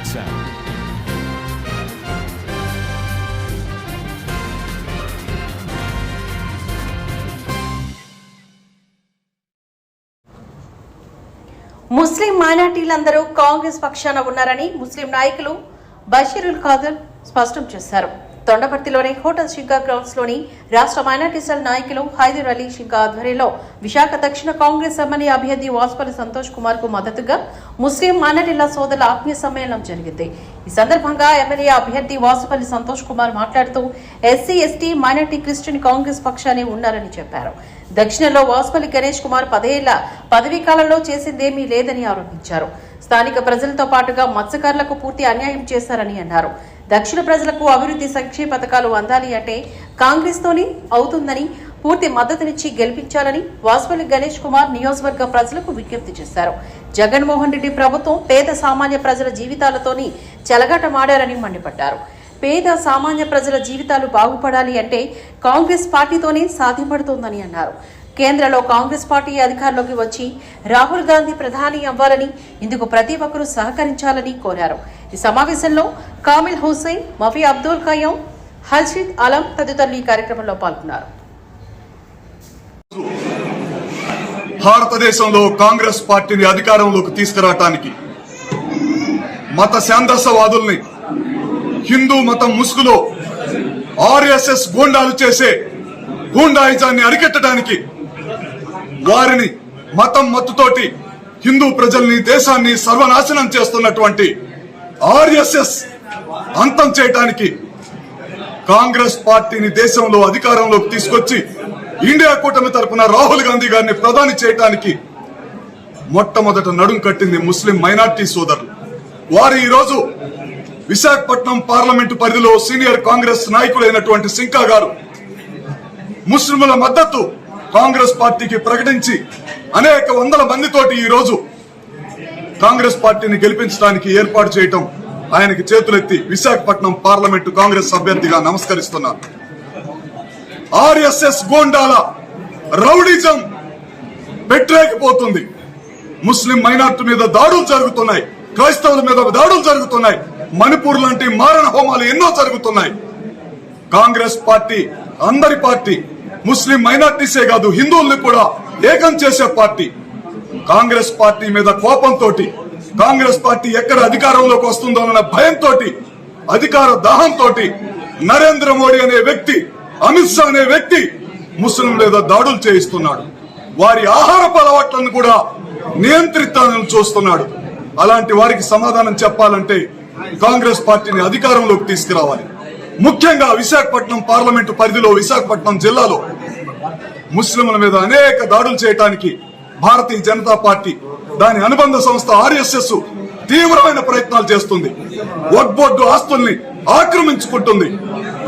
WhatsApp. ముస్లిం మైనార్టీలందరూ కాంగ్రెస్ పక్షాన ఉన్నారని ముస్లిం నాయకులు బషీరుల్ ఖాదర్ స్పష్టం చేశారు తొండపర్తిలోని హోటల్ షింకా గ్రౌండ్స్లోని రాష్ట్ర మైనార్టీ సెల్ నాయకులు హైదర్ అలీ షింకా ఆధ్వర్యంలో విశాఖ దక్షిణ కాంగ్రెస్ ఎమ్మెల్యే అభ్యర్థి వాసుపల్లి సంతోష్ కుమార్కు మద్దతుగా ముస్లిం మైనార్టీల సోదరుల ఆత్మీయ సమ్మేళనం జరిగింది. ఈ సందర్భంగా ఎమ్మెల్యే అభ్యర్థి వాసుపల్లి సంతోష్ కుమార్ మాట్లాడుతూ SC ST minority Christian Congress పక్షాన్ని ఉన్నారని చెప్పారు. దక్షిణలో వాసుపల్లి గణేష్ కుమార్ పదేళ్ళ పదవీ కాలంలో చేసిందేమీ లేదని ఆరోపించారు. స్థానిక ప్రజలతో పాటుగా మత్స్యకారులకు పూర్తి అన్యాయం చేశారని అన్నారు. దక్షిణ ప్రజలకు అభివృద్ధి సంక్షేమ పథకాలు అందాలి అంటే కాంగ్రెస్ తోనే అవుతుందని పూర్తి మద్దతునిచ్చి గెలిపించాలని వాసుపల్లి గణేష్ కుమార్ నియోజకవర్గ ప్రజలకు విజ్ఞప్తి చేశారు. జగన్మోహన్ రెడ్డి ప్రభుత్వం పేద సామాన్య ప్రజల జీవితాలతోని చెలగాటమాడారని మండిపడ్డారు. పేద సామాన్య ప్రజల జీవితాలు బాగుపడాలి అంటే కాంగ్రెస్ పార్టీతోనే సాధ్యపడుతోందని అన్నారు. కేంద్రంలో కాంగ్రెస్ పార్టీ అధికారంలోకి వచ్చి రాహుల్ గాంధీ ప్రధాని అవ్వాలని ఇందుకు ప్రతి ఒక్కరూ సహకరించాలని కోరారు. ఈ సమావేశంలో కామిల్ హుస్సేన్ మఫీ అబ్దుల్ ఖయం హర్షిద్ అలం తదితరులు ఈ కార్యక్రమంలో పాల్గొన్నారు. భారతదేశంలో కాంగ్రెస్ పార్టీని అధికారంలోకి తీసుకురావటానికి మత శాంతసవాదుల్ని హిందూ మతం ముసుగులో ఆర్ఎస్ఎస్ గూండాలు చేసే గూండాయిజాన్ని అరికట్టడానికి వారిని మతం మత్తుతోటి హిందూ ప్రజల్ని దేశాన్ని సర్వనాశనం చేస్తున్నటువంటి ఆర్ఎస్ఎస్ అంతం చేయటానికి కాంగ్రెస్ పార్టీని దేశంలో అధికారంలోకి తీసుకొచ్చి ఇండియా కూటమి తరపున రాహుల్ గాంధీ గారిని ప్రధాని చేయటానికి మొట్టమొదట నడుం కట్టింది ముస్లిం మైనార్టీ సోదరులు. వారు ఈరోజు విశాఖపట్నం పార్లమెంటు పరిధిలో సీనియర్ కాంగ్రెస్ నాయకులైనటువంటి సింకా గారు ముస్లింల మద్దతు కాంగ్రెస్ పార్టీకి ప్రకటించి అనేక వందల మందితోటి ఈ రోజు కాంగ్రెస్ పార్టీని గెలిపించడానికి ఏర్పాటు చేయటం ఆయనకి చేతులెత్తి విశాఖపట్నం పార్లమెంటు కాంగ్రెస్ అభ్యర్థిగా నమస్కరిస్తున్నాను. ఆర్ఎస్ఎస్ గోండాల రౌడిజం పెట్టలేకపోతుంది. ముస్లిం మైనార్టీ మీద దాడులు జరుగుతున్నాయి. క్రైస్తవుల మీద దాడులు జరుగుతున్నాయి. మణిపూర్ లాంటి మారణ హోమాలు ఎన్నో జరుగుతున్నాయి. కాంగ్రెస్ పార్టీ అందరి పార్టీ ముస్లిం మైనార్టీసే కాదు హిందువుల్ని కూడా ఏకం చేసే పార్టీ. కాంగ్రెస్ పార్టీ మీద కోపంతో కాంగ్రెస్ పార్టీ ఎక్కడ అధికారంలోకి వస్తుందో అన్న భయంతో అధికార దాహంతో నరేంద్ర మోడీ అనే వ్యక్తి అమిత్ షా అనే వ్యక్తి ముస్లిం మీద దాడులు చేయిస్తున్నాడు. వారి ఆహారపు అలవాట్లను కూడా నియంత్రితాలను చూస్తున్నాడు. అలాంటి వారికి సమాధానం చెప్పాలంటే కాంగ్రెస్ పార్టీని అధికారంలోకి తీసుకురావాలి. ముఖ్యంగా విశాఖపట్నం పార్లమెంటు పరిధిలో విశాఖపట్నం జిల్లాలో ముస్లింల మీద అనేక దాడులు చేయడానికి భారతీయ జనతా పార్టీ దాని అనుబంధ సంస్థ ఆర్ఎస్ఎస్ తీవ్రమైన ప్రయత్నాలు చేస్తుంది. వక్ బోర్డు ఆస్తుల్ని ఆక్రమించుకుంటుంది.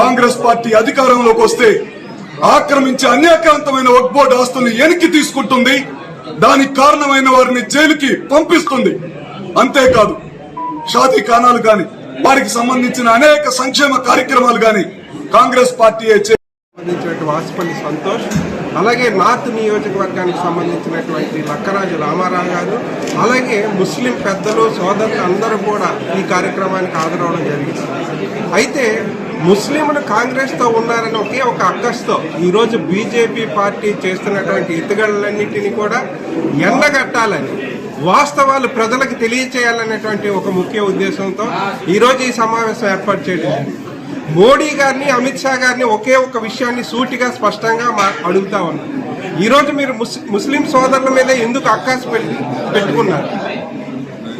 కాంగ్రెస్ పార్టీ అధికారంలోకి వస్తే ఆక్రమించే అన్యాక్రాంతమైన వక్ బోర్డు ఆస్తుల్ని వెనక్కి తీసుకుంటుంది. దానికి కారణమైన వారిని జైలుకి పంపిస్తుంది. అంతేకాదు షాదీ కానాలు కానీ వారికి సంబంధించిన అనేక సంక్షేమ కార్యక్రమాలు గాని కాంగ్రెస్ పార్టీ సంబంధించినటువంటి వాసుపల్లి సంతోష్ అలాగే నార్త్ నియోజకవర్గానికి సంబంధించినటువంటి లక్కరాజు రామారావు గారు అలాగే ముస్లిం పెద్దలు సోదరులు అందరూ కూడా ఈ కార్యక్రమానికి హాజరవడం జరిగింది. అయితే ముస్లింలు కాంగ్రెస్తో ఉన్నారని ఒకే ఒక అక్కస్తో ఈరోజు బీజేపీ పార్టీ చేస్తున్నటువంటి ఎత్తుగడలన్నింటినీ కూడా ఎండగట్టాలని వాస్తవాలు ప్రజలకు తెలియచేయాలనేటువంటి ఒక ముఖ్య ఉద్దేశంతో ఈరోజు ఈ సమావేశం ఏర్పాటు చేయడం మోడీ గారిని అమిత్ షా గారిని ఒకే ఒక విషయాన్ని సూటిగా స్పష్టంగా మా- అడుగుతా ఉన్నాం. ఈరోజు మీరు ముస్- ముస్లిం సోదరుల మీద ఎందుకు అక్కాసు పెట్టి పెట్టుకున్నారు?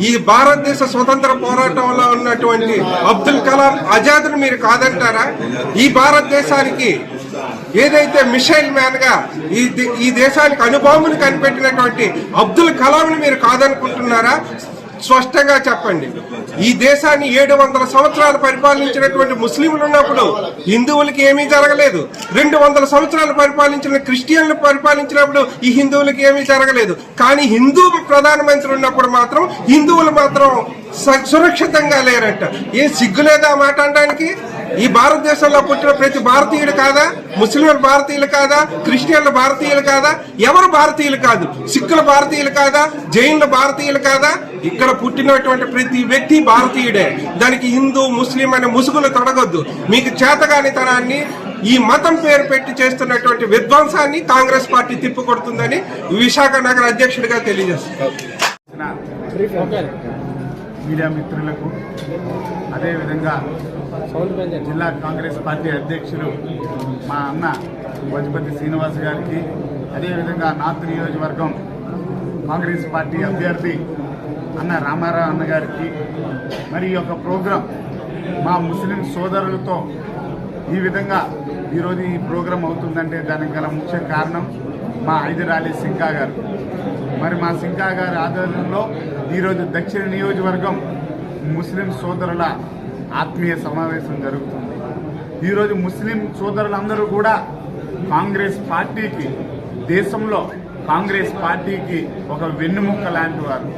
ఈ భారతదేశ స్వతంత్ర పోరాటంలో ఉన్నటువంటి అబ్దుల్ కలాం ఆజాద్ను మీరు కాదంటారా? ఈ భారతదేశానికి ఏదైతే మిషైల్ మ్యాన్గా ఈ ఈ దేశానికి అనుభవం కనిపెట్టినటువంటి అబ్దుల్ కలాంని మీరు కాదనుకుంటున్నారా? స్పష్టంగా చెప్పండి. ఈ దేశాన్ని ఏడు వందల సంవత్సరాలు పరిపాలించినటువంటి ముస్లింలు ఉన్నప్పుడు హిందువులకి ఏమీ జరగలేదు. రెండు వందల సంవత్సరాలు పరిపాలించిన క్రిస్టియన్లు పరిపాలించినప్పుడు ఈ హిందువులకి ఏమీ జరగలేదు. కానీ హిందూ ప్రధానమంత్రి ఉన్నప్పుడు మాత్రం హిందువులు మాత్రం స- సురక్షితంగా లేరంట. ఏ సిగ్గులేదా మాట అనడానికి? ఈ భారతదేశంలో పుట్టిన ప్రతి భారతీయుడు కాదా? ముస్లింలు భారతీయులు కాదా? క్రిస్టియన్లు భారతీయులు కాదా? ఎవరు భారతీయులు కాదు? సిక్కులు భారతీయులు కాదా? జైన్లు భారతీయులు కాదా? ఇక్కడ పుట్టినటువంటి ప్రతి వ్యక్తి భారతీయుడే. దానికి హిందూ ముస్లిం అనే ముసుగులు తొడగొద్దు. మీకు చేతగానితనాన్ని ఈ మతం పేరు పెట్టి చేస్తున్నటువంటి విధ్వంసాన్ని కాంగ్రెస్ పార్టీ తిప్పికొడుతుందని విశాఖ నగర అధ్యక్షుడిగా తెలియజేస్తున్నారు. మీడియా మిత్రులకు అదేవిధంగా జిల్లా కాంగ్రెస్ పార్టీ అధ్యక్షులు మా అన్న వజపతి శ్రీనివాస్ గారికి అదేవిధంగా నార్త్ నియోజకవర్గం కాంగ్రెస్ పార్టీ అభ్యర్థి అన్న రామారావు అన్న గారికి మరి ఈ యొక్క ప్రోగ్రాం మా ముస్లిం సోదరులతో ఈ విధంగా ఈరోజు ఈ ప్రోగ్రాం అవుతుందంటే దానికి గల ముఖ్య కారణం మా హైదరాలీ సింకా గారు. మరి మా సింకా గారి ఆధ్వర్యంలో ఈరోజు దక్షిణ నియోజకవర్గం ముస్లిం సోదరుల ఆత్మీయ సమావేశం జరుగుతుంది. ఈరోజు ముస్లిం సోదరులందరూ కూడా కాంగ్రెస్ పార్టీకి దేశంలో కాంగ్రెస్ పార్టీకి ఒక వెన్నుముక్క లాంటి వారు.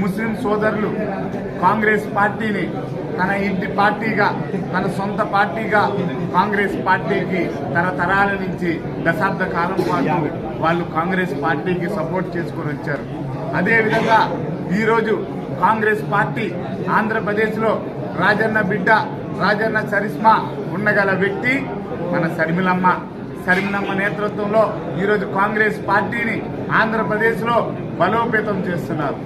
ముస్లిం సోదరులు కాంగ్రెస్ పార్టీని తన ఇంటి పార్టీగా తన సొంత పార్టీగా కాంగ్రెస్ పార్టీకి తన తరాల నుంచి దశాబ్ద కాలం పాటు వాళ్ళు కాంగ్రెస్ పార్టీకి సపోర్ట్ చేసుకొని వచ్చారు. అదేవిధంగా ఈరోజు కాంగ్రెస్ పార్టీ ఆంధ్రప్రదేశ్లో రాజన్న బిడ్డ రాజన్న సరిస్మా ఉండగల వ్యక్తి మన సరిమిలమ్మ. సరిమిలమ్మ నేతృత్వంలో ఈరోజు కాంగ్రెస్ పార్టీని ఆంధ్రప్రదేశ్లో బలోపేతం చేస్తున్నారు.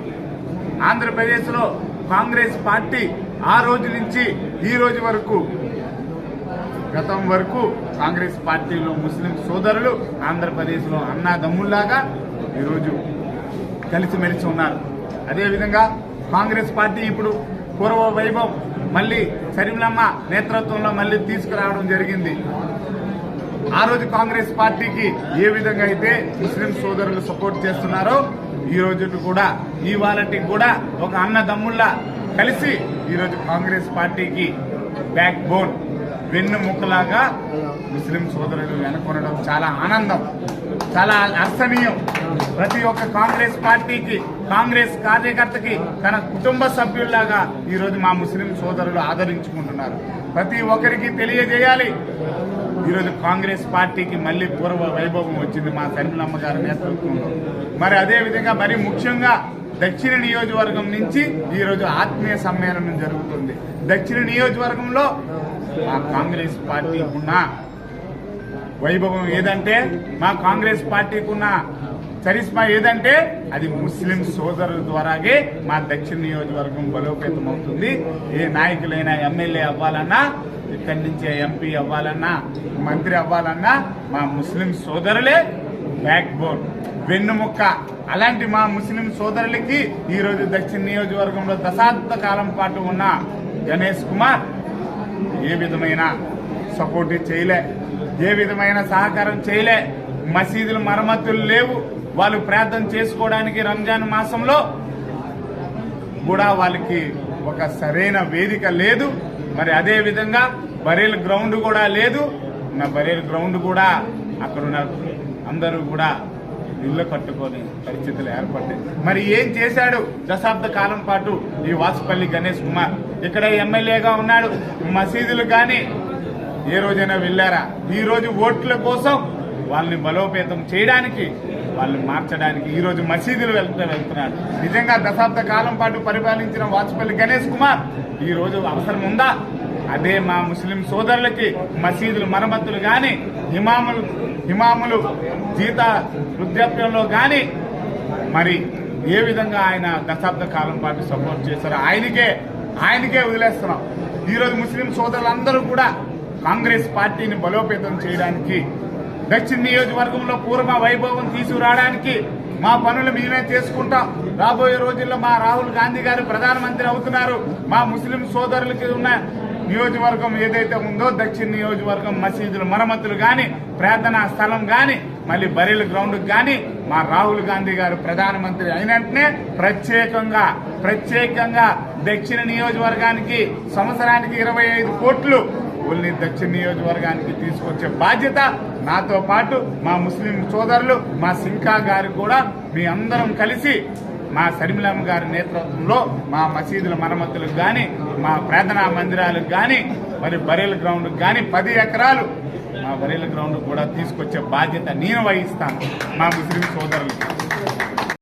ఆంధ్రప్రదేశ్లో కాంగ్రెస్ పార్టీ ఆ రోజు నుంచి ఈ రోజు వరకు గతం వరకు కాంగ్రెస్ పార్టీలో ముస్లిం సోదరులు ఆంధ్రప్రదేశ్లో అన్నాదమ్ముల్లాగా ఈరోజు కలిసిమెలిసి ఉన్నారు. అదేవిధంగా కాంగ్రెస్ పార్టీ ఇప్పుడు పూర్వ వైభవం మళ్ళీ సరిమలమ్మ నేతృత్వంలో మళ్ళీ తీసుకురావడం జరిగింది. ఆ రోజు కాంగ్రెస్ పార్టీకి ఏ విధంగా అయితే ముస్లిం సోదరులు సపోర్ట్ చేస్తున్నారో ఈ రోజు కూడా ఈ వాళ్ళకి కూడా ఒక అన్నదమ్ముల్లా కలిసి ఈరోజు కాంగ్రెస్ పార్టీకి బ్యాక్ బోన్. వెన్నుముక్కలాగా ముస్లిం సోదరులు వెనుకొనడం చాలా ఆనందం చాలా హర్షణీయం. ప్రతి ఒక్క కాంగ్రెస్ పార్టీకి కాంగ్రెస్ కార్యకర్తకి తన కుటుంబ సభ్యుల్లాగా ఈరోజు మా ముస్లిం సోదరులు ఆదరించుకుంటున్నారు. ప్రతి ఒక్కరికి తెలియజేయాలి. ఈరోజు కాంగ్రెస్ పార్టీకి మళ్ళీ పూర్వ వైభవం వచ్చింది మా శర్మిలమ్మ గారి నేతృత్వంలో. మరి అదేవిధంగా మరి ముఖ్యంగా దక్షిణ నియోజకవర్గం నుంచి ఈరోజు ఆత్మీయ సమ్మేళనం జరుగుతుంది. దక్షిణ నియోజకవర్గంలో మా కాంగ్రెస్ పార్టీకున్న వైభవం ఏదంటే మా కాంగ్రెస్ పార్టీకున్న చరిస్మా ఏదంటే అది ముస్లిం సోదరుల ద్వారాగే మా దక్షిణ నియోజకవర్గం బలోపేతం అవుతుంది ఏ నాయకులైనా ఎమ్మెల్యే అవ్వాలన్నా ఇక్కడి నుంచే ఎంపీ అవ్వాలన్నా మంత్రి అవ్వాలన్నా మా ముస్లిం సోదరులే బ్యాక్ బోన్ వెన్నుముక్క. అలాంటి మా ముస్లిం సోదరులకి ఈరోజు దక్షిణ నియోజకవర్గంలో దశాబ్ద కాలం పాటు ఉన్న గణేష్ కుమార్ ఏ విధమైన సపోర్ట్ చేయలే ఏ విధమైన సహకారం చేయలే మసీదులు మరమ్మతులు లేవు. వాళ్ళు ప్రార్థన చేసుకోవడానికి రంజాన్ మాసంలో కూడా వాళ్ళకి ఒక సరైన వేదిక లేదు. మరి అదే విధంగా బరేల్ గ్రౌండ్ కూడా లేదు. నా బరేల్ గ్రౌండ్ కూడా అక్కడ ఉన్న అందరూ కూడా ఇల్లు కట్టుకొని పరిస్థితులు ఏర్పడ్డాయి. మరి ఏం చేశాడు? దశాబ్ద కాలం పాటు ఈ వాసుపల్లి గణేష్ కుమార్. ఇక్కడ ఎమ్మెల్యేగా ఉన్నాడు. మసీదులు కానీ ఏ రోజైనా వెళ్ళారా? ఈ రోజు ఓట్ల కోసం వాళ్ళని బలోపేతం చేయడానికి వాళ్ళని మార్చడానికి ఈ రోజు మసీదులు వెళ్తూ వెళ్తున్నాడు. నిజంగా దశాబ్ద కాలం పాటు పరిపాలించిన వాజ్పేయి గణేష్ కుమార్ ఈ రోజు అవసరం ఉందా? అదే మా ముస్లిం సోదరులకి మసీదులు మరమ్మతులు కానీ ఇమాములు ఇమాములు జీత వృద్ధాప్యంలో గాని మరి ఏ విధంగా ఆయన దశాబ్ద కాలం పాటు సపోర్ట్ చేశారో ఆయనకే ఆయనకే వదిలేస్తున్నాం. ఈరోజు ముస్లిం సోదరులందరూ కూడా కాంగ్రెస్ పార్టీని బలోపేతం చేయడానికి దక్షిణ నియోజకవర్గంలో పూర్వ వైభవం తీసుకురావడానికి మా పనులు మేమే చేసుకుంటాం. రాబోయే రోజుల్లో మా రాహుల్ గాంధీ గారు ప్రధానమంత్రి అవుతున్నారు. మా ముస్లిం సోదరులకి ఉన్న నియోజకవర్గం ఏదైతే ఉందో దక్షిణ నియోజకవర్గం మసీదులు మరమ్మతులు కానీ ప్రార్థనా స్థలం కానీ మళ్ళీ బరీల గ్రౌండ్ కానీ మా రాహుల్ గాంధీ గారు ప్రధానమంత్రి అయినట్నే ప్రత్యేకంగా ప్రత్యేకంగా దక్షిణ నియోజకవర్గానికి సంవత్సరానికి ఇరవై ఐదు కోట్లు ఓన్లీ దక్షిణ నియోజకవర్గానికి తీసుకొచ్చే బాధ్యత నాతో పాటు మా ముస్లిం సోదరులు మా సింకా గారు కూడా మీ అందరం కలిసి మా సరిమిలమ్మ గారి నేతృత్వంలో మా మసీదుల మరమ్మతులకు కానీ మా ప్రార్థనా మందిరాలకు కానీ మరి బరేల గ్రౌండ్కి కానీ పది ఎకరాలు మా బరేల గ్రౌండ్ కూడా తీసుకొచ్చే బాధ్యత నేను వహిస్తాను మా ముస్లిం సోదరులకి.